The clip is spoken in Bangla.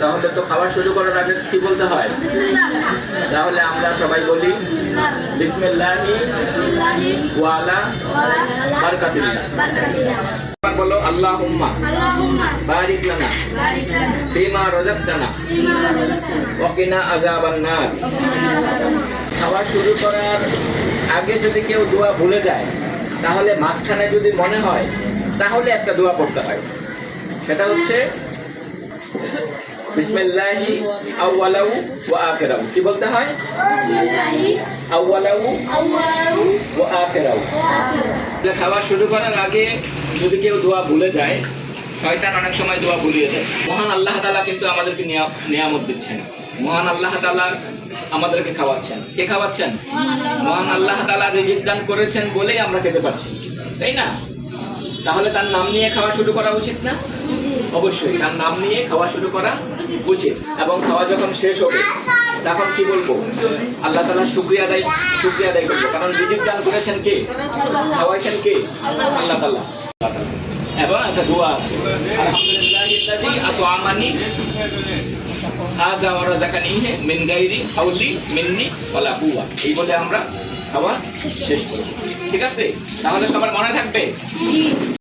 তাহলে তো খাওয়া শুরু করার আগে কি বলতে হয়? তাহলে আমরা সবাই বলি বলো বারিক লানা ফিমা রাযাকতানা ওয়া কিনা আযাবান খাওয়া শুরু করার আগে যদি কেউ দোয়া ভুলে যায় তাহলে মাঝখানে যদি মনে হয় তাহলে একটা দোয়া পড়তে হয়। সেটা হচ্ছে বিসমিল্লাহি আউয়ালাউ ওয়া আখিরাউ কি বলতে হয়? আউয়ালাউ ওয়া আখিরাউ খাওয়া শুরু করার আগে যদি কেউ দোয়া ভুলে যায় শয়তান অনেক সময় দোয়া ভুলিয়ে দেয়। মহান আল্লাহ তাআলা কিন্তু আমাদেরকে নিয়ামত দিচ্ছেন। মহান আল্লাহ তাআলা আমাদেরকে খাওয়াচ্ছেন। কে খাওয়াচ্ছেন? মহান আল্লাহ তাআলা রিজিক দান করেছেন বলেই আমরা খেতে পারছি। তাই না? তাহলে তার নাম নিয়ে খাওয়া শুরু করা উচিত না? অবশ্যই, তার নাম নিয়ে খাওয়া শুরু করা উচিত। এবং খাওয়া যখন শেষ হবে, তখন কি বলব? আল্লাহ তালা শুক্রিয়া আদায় শুক্রিয়া আদায় করব। কারণ রিজিক দান করেছেন কে? খাওয়াইছেন কে? আল্লাহ তালা এবং একটা দোয়া আছে মিন এই বলে আমরা খাওয়া শেষ করি ঠিক আছে? তাহলে সবার মনে থাকবে?